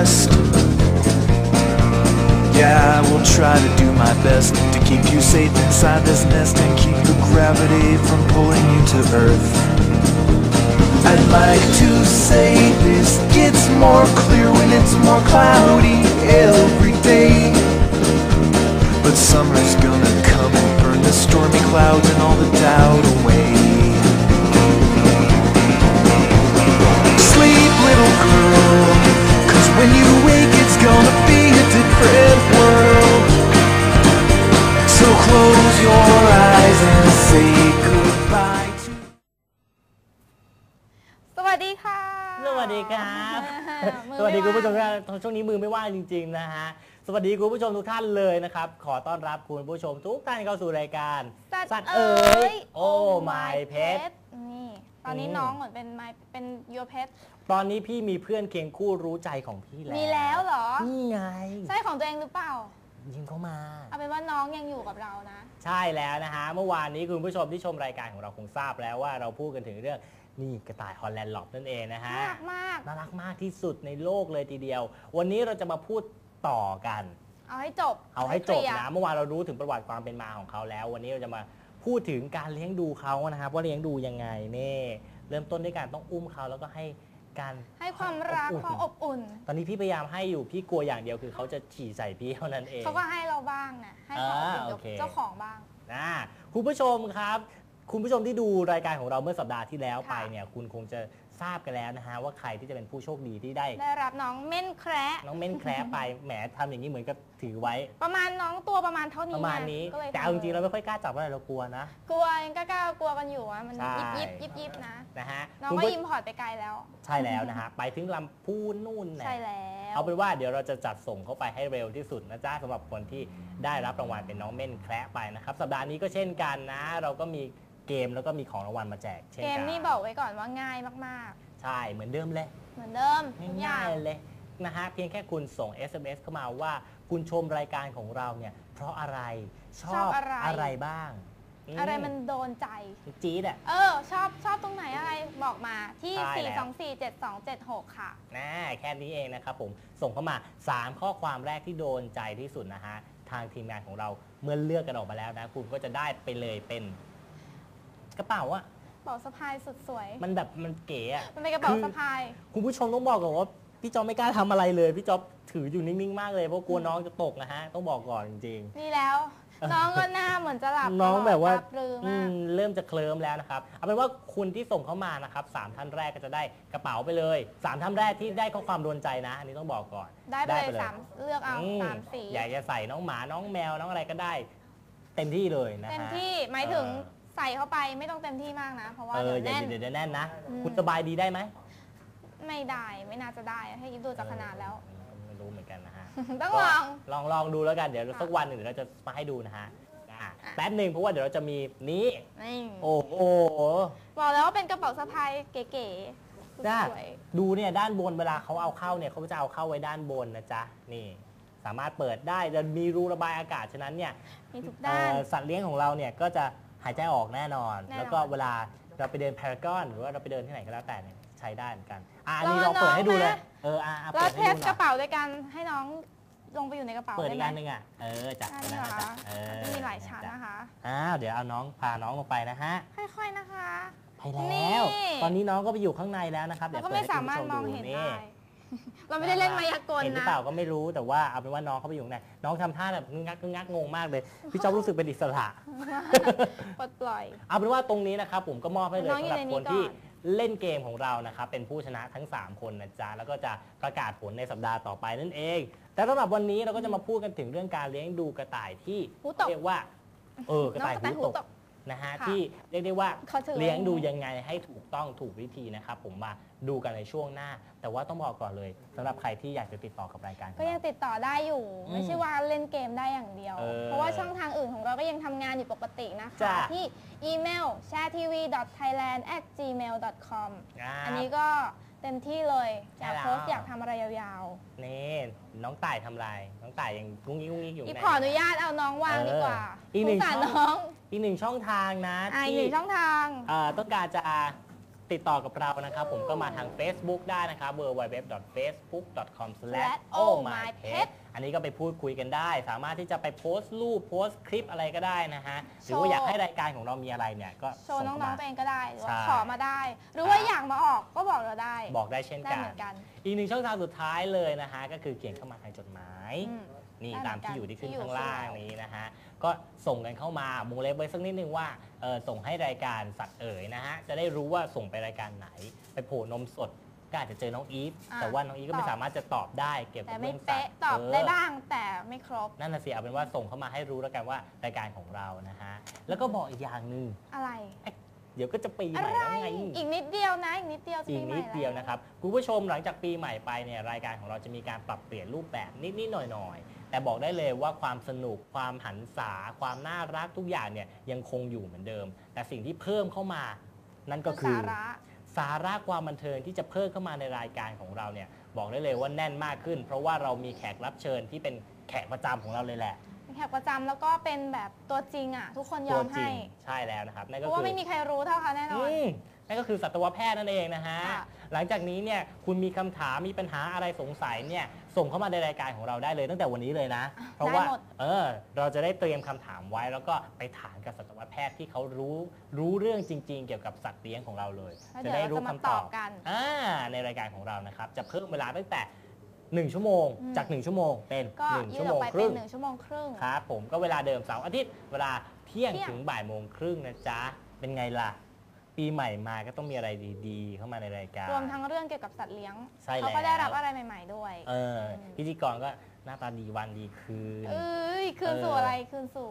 best. Yeah, I will try to do my best to keep you safe inside this nest and keep the gravity from pulling you to earth. I'd like to say this gets more clear when it's more cloudy every day. But summer's gonna come and burn the stormy clouds and all the doubt away. When you wake, it's gonna be a different world. So close your eyes and say goodbye to. สวัสดีค่ะ สวัสดีครับ มือสวัสดีไม่คุณผู้ชมว่างครับช่วงนี้มือไม่ว่างจริงๆนะฮะ สวัสดีคุณผู้ชมทุกท่านเลยนะครับ ขอต้อนรับคุณผู้ชมทุกท่านเข้าสู่รายการสัตว์เอ๋เอ๋ยยโอ้ my pet นี่ ตอนนี้อืมน้องเหมือนเป็น my เป็น your pet ตอนนี้พี่มีเพื่อนเคียงคู่รู้ใจของพี่แล้วมีแล้วเหรอ นี่ไง ใช่ของตัวเองหรือเปล่า ยิงเข้ามา เอาเป็นว่าน้องยังอยู่กับเรานะ ใช่แล้วนะฮะ เมื่อวานนี้คุณผู้ชมที่ชมรายการของเราคงทราบแล้วว่าเราพูดกันถึงเรื่องนี่กระต่ายฮอลแลนด์หลอบนั่นเองนะฮะ น่ารักมาก น่ารักมากที่สุดในโลกเลยทีเดียว วันนี้เราจะมาพูดต่อกัน เอาให้จบ เอาให้จบเคลียร์นะ เมื่อวานเรารู้ถึงประวัติความเป็นมาของเขาแล้ว วันนี้เราจะมา พูดถึงการเลี้ยงดูเขานะครับ ว่าเลี้ยงดูยังไงนี่เริ่มต้นด้วยการต้องอุ้มเขาแล้วก็ให้การให้ความรักอบความอุ่นอบอุ่น ตอนนี้พี่พยายามให้อยู่พี่กลัวอย่างเดียวคือเขาจะฉี่ใส่พี่เท่านั้นเองเขาก็ให้เราบ้างนะให้ความอบอุ่นอ่ากับโอเคเจ้าของบ้างนะคุณผู้ชมครับ คุณผู้ชมที่ดูรายการของเราเมื่อสัปดาห์ที่แล้วไปค่ะเนี่ยคุณคงจะ ทราบกันแล้วนะฮะว่าใครที่จะเป็นผู้โชคดีที่ได้ ได้รับน้องเม่นแคระน้องเม่นแคร์ไป แหมทำอย่างนี้เหมือนกับถือไว้ ประมาณน้องตัวประมาณเท่านี้ประมาณนี้ ก็เลยแต่เอาจริงๆเราไม่ค่อยกล้าจับว่าเรากลัวนะ กลัวยังกล้ากลัวกันอยู่อะมันใช่ ยิบยิบยิบยิบนะนะฮะน้องคุณก็ผู้อิมพอร์ตไปไกลแล้ว ใช่แล้วนะฮะไปถึงลำพูนนู่นเนี่ยใช่แล้วเอาเป็นว่าเดี๋ยวเราจะจัดส่งเข้าไปให้เร็วที่สุดนะจ๊ะสำหรับคนที่ได้รับรางวัลเป็นน้องเม่นแคระไปนะครับ สัปดาห์นี้ก็เช่นกันนะ เราก็มี เกมแล้วก็มีของรางวัลมาแจกเช่นเกกัมนนี่บอกไว้ก่อนว่าง่ายมากใช่เหมือนเดิมเลย ๆ เหมือนเดิมทุกอย่าง่าง ยๆเลยนะฮะเพียงแค่คุณส่ง SMS เข้ามาว่าคุณชมรายการของเราเนี่ย เพราะอะไรชอบอะไรบ้างอะไรมันโดนใจ จี๊ดอะ เออ ชอบชอบตรงไหนอะไรบอกมาที่ ใช่แล้ว 4247276 ค่ะ นะแค่นี้เองนะครับผมส่งเข้ามา 3 ข้อความแรกที่โดนใจที่สุดนะฮะ ทางทีมงานของเราเมื่อเลือกกันออกมาแล้วนะ คุณก็จะได้ไปเลยเป็น กระเป๋าอะบอกสะพายสุดสวย มันแบบมันเก๋อะมันเป็นกระเป๋าคือสะพาย คุณผู้ชมต้องบอกก่อนว่าพี่จอมไม่กล้าทำอะไรเลย พี่จอมถืออยู่นิ่งๆมากเลยเพราะกลัวน้องจะตกนะฮะต้องบอกก่อนจริงๆนี่แล้ว น้องก็หน้าเหมือนจะหลับน้องแบบว่าตลดปลืออืมาก มเริ่มจะเคลิ้มแล้วนะครับเอาเป็นว่าคุณที่ส่งเข้ามานะครับสามท่านแรกก็จะได้กระเป๋าไปเลยสามท่านแรกที่ได้ข้อความโดนใจนะ อันนี้ต้องบอกก่อน ได้ไปเลยสามเลือกเอาอืมสามสีอยากจะใส่น้องหมาน้องแมวน้องอะไรก็ได้ เต็มที่เลยนะฮะ เต็มที่หมายถึงใส่เข้าไปไม่ต้องเต็มที่มากนะ เพราะว่าเออเดี๋ยวเดี๋ยวแน่น เดี๋ยวเดี๋ยวแน่นนะ อืม คุณสบายดีได้ไหมไม่ได้ไม่น่าจะได้ให้ยิบดูจากขนาดแล้วเออไม่รู้เหมือนกันนะฮะ ต้องลอง ลองลองดูแล้วกันเดี๋ยวค่ะสักวันหนึ่งเดี๋ยวเราจะมาให้ดูนะฮะอะ แป๊บหนึ่งเพราะว่าเดี๋ยวเราจะมีนี้ นี่โอ้โห บอกแล้วว่าเป็นกระเป๋าสะพายเก๋ๆจ้า สวยดูเนี่ยด้านบนเวลาเขาเอาเข้าเนี่ยเขาจะเอาเข้าไว้ด้านบนนะจ๊ะนี่ สามารถเปิดได้จะมีรูระบายอากาศฉะนั้นเนี่ยมีทุกด้าน เอ่อสัตว์เลี้ยงของเราเนี่ยก็จะ หายใจออกแน่นอน แน่นอน แล้วก็เวลาเราไปเดินพารากอนหรือว่าเราไปเดินที่ไหนก็แล้วแต่เนี่ยใช้ได้เหมือนกันอะอันนี้ลเราองเปิดให้ดูเลยน้องไหมเอออะอะแล้วเปิดเทให้สดูหกน่อระยเป๋าด้วยกันให้น้องลงไปอยู่ในกระเป๋าเปิดอีกได้อันหไหมนึงอะเออจัดได้ไปไหมนะคะจ๊ะเออมันมีหลายชั้นนะคะ อ้าวเดี๋ยวเอาน้องพาน้องลงไปนะฮะค่อยๆนะคะ ไปแล้ว นี่ ตอนนี้น้องก็ไปอยู่ข้างในแล้วนะครับเราเดี๋ยวก็เปิดไม่ให้สาคุณมารถผู้ชมองดูเห็นนี่ ได้ เราไม่ได้เล่นมายากลเห็นหรือนะ เปล่าก็ไม่รู้แต่ว่าเอาเป็นว่าน้องเขาไปอยู่ข้างในน้องทำท่าแบบงึกงักงึกงักงงมากเลย พี่จ๊อบรู้สึกเป็นอิสระ ปลดปล่อย เอาเป็นว่าตรงนี้นะครับผมก็มอบให้เลยน้องอยู่สำหรับในนี้คนที่ก่อน เล่นเกมของเรานะครับเป็นผู้ชนะทั้ง 3 คนนะจ๊ะแล้วก็จะประกาศผลในสัปดาห์ต่อไปนั่นเอง แต่สำหรับวันนี้เราก็จะมาพูดกันถึงเรื่องการเลี้ยงดูกระต่ายที่หูตก เรียกว่าเออกระน้องต่ายกระต่ายหูหูตตก ก นะฮะค่ะที่เรียกได้ว่าเขาถือเลี้ยงดูยังไงให้ถูกต้องถูกวิธีนะครับผมมาดูกันในช่วงหน้า แต่ว่าต้องบอกก่อนเลยสำหรับใครที่อยากจะติดต่อกับรายการของก็ยังเราติดต่อได้อยู่ อืมไม่ใช่ว่าเล่นเกมได้อย่างเดียว เออเพราะว่าช่องทางอื่นของเราก็ยังทำงานอยู่ปกตินะคะ จ้ะ ที่อีเมล s h a r e t v thailand gmail com อ่า อันนี้ก็เต็มที่เลย อยากใช่แล้ว โพสต์อยากทำอะไรยาวนี่น้องต่ายทำลายน้องต่ายยังกุ้งงิ้งกุ้งงิ้งอยู่ๆ อีกไหนขออนุญาตเอาน้องวางดีกว่าเอออีกหนึ่งสงสารช่อง น้อง อีกหนึ่งช่องทางนะอ่าอีกที่หนึ่งช่องทาง เอ่อต้องการจะติดต่อกับเรานะครับ ผมก็มาทาง Facebook ได้นะครับ www.facebook.com/ohmypet อันนี้ก็ไปพูดคุยกันได้ สามารถที่จะไปโพสต์รูปโพสต์คลิปอะไรก็ได้นะฮะหรือว่าอยากให้รายการของเรามีอะไรเนี่ยก็โชว์ส่น้เข้าองมาๆตัวเองก็ได้หรือว่าใช่ขอมาได้ หรือว่า อยากมาออกก็บอกเราได้บอกได้เช่นได้กันเหมือนกันอีกหนึ่งช่องทางสุดท้ายเลยนะฮะก็คือเขียนเข้ามาทางจดหมาย อืม นี่ได้เหมือนตามที่อยู่ที่ขึ้นที่อยู่ข้างล่างข้างล่างนี้นะฮะ ก็ส่งกันเข้ามาวงเล็บไว้สักนิดนึงว่าเออส่งให้รายการสัตว์เอ๋ยนะฮะ จะได้รู้ว่าส่งไปรายการไหน ไปโผล่นมสดก็อาจจะเจอน้องอีฟอ่าแต่ว่าน้องอีฟก็ไม่ตอบ สามารถจะตอบได้เกี่ยวกัแต่บไม่เรื่องสัตเป๊ะว์ตอบเได้บ้างแต่ไม่ครบนั่นน่ะสิเอาเป็นว่าส่งเข้ามาให้รู้แล้วกันว่ารายการของเรานะฮะ แล้วก็บอกอีกอย่างหนึ่งอะไร เดี๋ยวก็จะปีใหอะม่ไร แล้วไง อีกนิดเดียวนะ อีกนิดเดียวจะอีปีกใหม่นิดเดียวแล้นะครับคุณผู้ชมหลังจากปีใหม่ไปเนี่ยรายการของเราจะมีการปรับเปลี่ยนรูปแบบนิดๆหน่อยๆ แต่บอกได้เลยว่าความสนุกความหันษา ความน่ารักทุกอย่างเนี่ยยังคงอยู่เหมือนเดิม แต่สิ่งที่เพิ่มเข้ามานั่นก็คือ สาระสาระความบันเทิงที่จะเพิ่มเข้ามาในรายการของเราเนี่ยบอกได้เลยว่าแน่นมากขึ้น เพราะว่าเรามีแขกรับเชิญที่เป็นแขกประจำของเราเลยแหละแขกประจำแล้วก็เป็นแบบตัวจริงอะ ทุกคนยตัอวมจริให้ งใช่แล้วนะครับนั่นเพก็ราะว่าคือ ไม่มีใครรู้เท่าเขาแน่นอน อืมนั่นก็คือสัตวแพทย์นั่นเองนะฮะ ค่ะหลังจากนี้เนี่ยคุณมีคำถามมีปัญหาอะไรสงสัยเนี่ย ส่งเข้ามาในรายการของเราได้เลยตั้งแต่วันนี้เลยนะ เพราะว่าได้หมด เออเราจะได้เตรียมคำถามไว้ แล้วก็ไปถามกับสัตวแพทย์ที่เขารู้รู้เรื่องจริง ๆ เกี่ยวกับสัตว์เลี้ยงของเราเลย แล้วจะเดี๋ยวได้เรารู้จะมาคำตตออบบกัน อ่าในรายการของเรานะครับ จะเพิ่มเวลาตั้งแต่ 1 ชั่วโมง อืม จาก 1 ชั่วโมงเป็นก็1ยืชั่ดวอโมอกงไปคเป็รึ่นง หนึ่งชั่วโมงครึ่ง ครับผมก็เวลาเดิมเสาร์อาทิตย์เวลาเที่ยงเที่ยง ถึงบ่ายโมงครึ่งนะจ๊ะ เป็นไงล่ะ ปีใหม่มาก็ต้องมีอะไรดีๆ เข้ามาในรายการ รวมทั้งเรื่องเกี่ยวกับสัตว์เลี้ยงใช่แล้ว เขาก็ได้รับอะไรใหม่ ๆ ด้วยเออพิธีกรก็หน้าตาดีวันดีคืน เอ้ยคืนเออสู่อะไรคืนสู่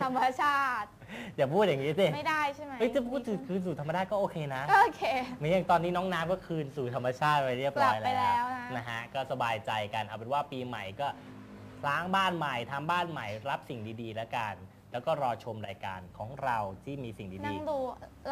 ธรรมชาติอย่าพูดอย่างนี้สิไม่ได้ใช่ไหมเฮ้ยจะพูดถึงคืนสู่ธรรมชาติก็โอเคนะโอเคไม่อย่างตอนนี้น้องน้ำก็คืนสู่ธรรมชาติไปเรียบร้อยกลับไปแล้วนะ นะฮะก็สบายใจกันเอาเป็นว่าปีใหม่ก็ล้างบ้านใหม่ทำบ้านใหม่รับสิ่งดีๆ แล้วกัน แล้วก็รอชมรายการของเราที่มีสิ่งนั่ดีงดู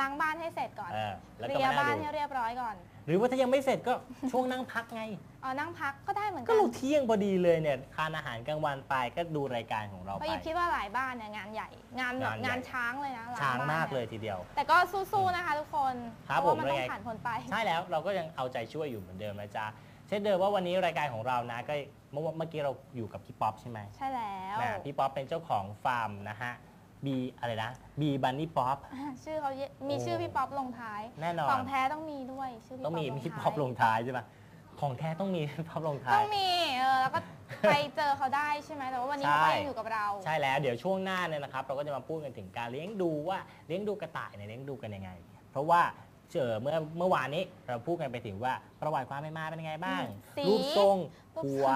ล้างบ้านให้เสร็จก่อนๆเออแล้วเคก็ลียมาร์บ้านั่นงดูให้เรียบร้อยก่อนหรือว่าถ้ายังไม่เสร็จก็ ช่วงนั่งพักไง อ๋อนั่งพักก็ได้เหมือนก็กันเราเที่ยงพอดีเลยเนี่ยทานอาหารกลางวันไปก็ดูรายการของเราเพราะไปยิบคิดว่าหลายบ้านเนี่ยงานใหญ่ งานแบบงานใหญ่ งานช้างเลยนะหลช้างบ้นมากนี่เลยทีเดียว แต่ก็สู้ๆนะคะทุกคนครับเพราะว่ามันผมต้องยังไงผ่านพ้นไป ใช่แล้วเราก็ยังเอาใจช่วยอยู่เหมือนเดิมนะจ๊ะเช่นเดิมว่าวันนี้รายการของเรานะก็เมื่อเมื่อกี้เราอยู่กับพี่ป๊อปใช่ไหมใช่แล้วนะพี่ป๊อปเป็นเจ้าของฟาร์มนะฮะบีอะไรนะบีบันนี่ป๊อปอ่าชื่อเขาเยมีโอ้ชื่อพี่ป๊อปลงท้าย แน่นอนของแท้ต้องมีด้วย ชื่อพี่ต้องมีลพี่ท้ายป๊อปลงท้ายใช่ไหมของแท้ต้องมีพี่ป๊อปลงท้าต้อยงมีเออแล้วก็ไปเจอเขาได้ใช่ไหมแต่ว่าวันนี้ใช่ เขาก็ยังอยู่กับเรา ใช่แล้วเดี๋ยวช่วงหน้าเนี่ยนะครับ เราก็จะมาพูดกันถึงการเลี้ยงดูว่าเลี้ยงดูกระต่ายเนี่ยเลี้ยงดูกันยังไง เพราะว่า เจอเมื่อเมื่อวานนี้เราพูดกันไปถึงว่าประวัติความเป็นมาเป็นยังไงบ้าง สีรูปทรง รูปหัว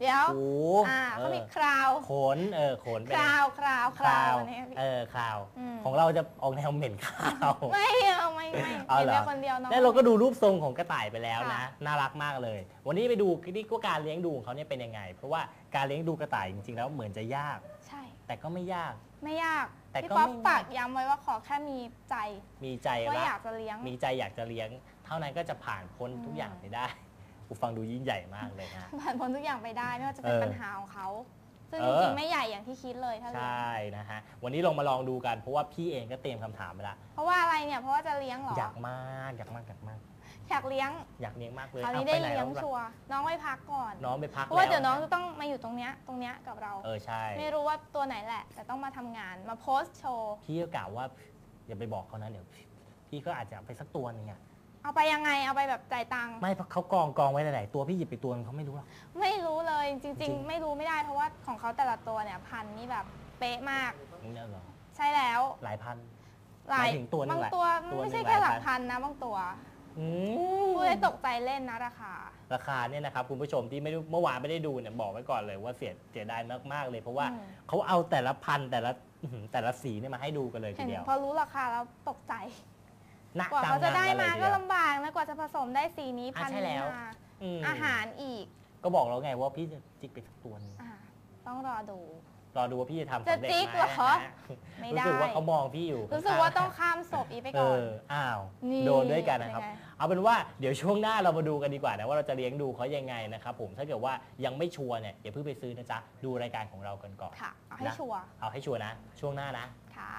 เดี๋ยว หูอ่าเอเขาอมีคราว ขนเออขนคเป็นราว คราว คราวอันนี้เออข่าว อืม ของเราจะออกแนวเหม็นข่าว ไม่เอาไม่ไม่เอาเห็นเหรอแต่คนเดียวน้อง แล้วเราก็ดูรูปทรงของกระต่ายไปแล้วนะ ค่ะ น่ารักมากเลย วันนี้ไปดูที่ว่าการเลี้ยงดูของเขาเนี่ยเป็นยังไง เพราะว่าการเลี้ยงดูกระต่ายจริงๆแล้วเหมือนจะยาก ใช่ แต่ก็ไม่ยาก ไม่ยากแต่พี่ก็ป๊อปไม่ฝากย้ำไว้ว่าขอแค่มีใจมีใจว่ารัอยากกจะเลี้ยง มีใจอยากจะเลี้ยง เท่านั้นก็จะผ่านพ้นทุกอย่างไปได้กูฟังดูยิ่งใหญ่มากเลยนะ ผ่านพ้นทุกอย่างไปได้ไม่ว่าจะเป็นเออปัญหาของเขาซึ่งเอจอ ริงๆไม่ใหญ่อย่างที่คิดเลยถ้าใชเลี้ยง่นะฮะวันนี้ลองมาลองดูกันเพราะว่าพี่เองก็เตรียมคำถามไปละเพราะว่าอะไรเนี่ยเพราะว่าจะเลี้ยงเหรอ อยากมากอยากมากอยากมาก อยากเลี้ยงอยากเลี้ยงมากเลยคราวนี้อาได้ปหนเลี้ยงแวชัวร์น้องไปพักก่อน น้องไปพักเพราะว่าแล้เดี๋ยวน้องจะต้องมาอยู่ตรงเนี้ยตรงเนี้ยกับเราเออใช่ ไม่รู้ว่าตัวไหนแหละ แต่ต้องมาทำงานมาโพสต์โชว์พี่ก็กล่าวว่าอย่าไปบอกเขานะเดี๋ยว พี่พี่ก็อาจจะเอาไปสักตัวหนึงอะเอาไปยังไงเอาไปแบบจ่ายตังค์ไม่เพราะเขากองกองไว้หลายๆตัวพี่หยิบไปตัวนึงเขาไม่รู้หรอกไม่รู้เลยจจริริงงๆ ไม่รู้ไม่ได้เพราะว่าของเขาแต่ละตัวเนี่ยพันธุ์นี่แบบเป๊ะมากนี่เหรอใช่แล้วหลายพันหลายหมายถึงตัวหนึ่งบางหลายตัวตัวหนึ่งไม่ใช่หลายแค่หลักพันพันนะบางตัว อืมพูดได้ตกใจเล่นนะราคา ราคาเนี่ยนะครับคุณผู้ชมที่ไม่ได้เมื่อวานไม่ได้ดูเนี่ยบอกไว้ก่อนเลยว่าเสียเสียดายมากๆเลยเพราะว่าอืม เขาเอาแต่ละพันธุ์แต่ละอื้อหือแต่ละสีเนี่ยมาให้ดูกันเลยทีเห็นเดียวพอรู้ราคาแล้วตกใจหนักกว่าจังเขาจะได้งนมาเลยทีก็เดียวลำบากนะกว่าจะผสมได้สีนี้อะพันใช่ธุ์แล้นี้วมามอาหารอีกก็บอกแล้วไงว่าพี่จะจิกไปสักตัวหนึงอ่าต้องรอดู รอดูว่าพี่จะทำสำเร็จกไหมรอ ไม่ได้รู้สึกว่าเขามองพี่อยู่รู้สึกว่าต้องข้ามศพอีไปก่อนเอออ้าวโดนด้วยกันนะครับเอาเป็นว่าเดี๋ยวช่วงหน้าเรามาดูกันดีกว่านะว่าเราจะเลี้ยงดูเขายังไงนะครับผมถ้าเกิดว่ายังไม่ชัวร์เนี่ยอย่าเพิ่งไปซื้อนะจ๊ะดูรายการของเรากันก่อน ค่ะเอาให้ชัวร์เอาให้ชัวร์นะ ช่วงหน้านะ ค่ะ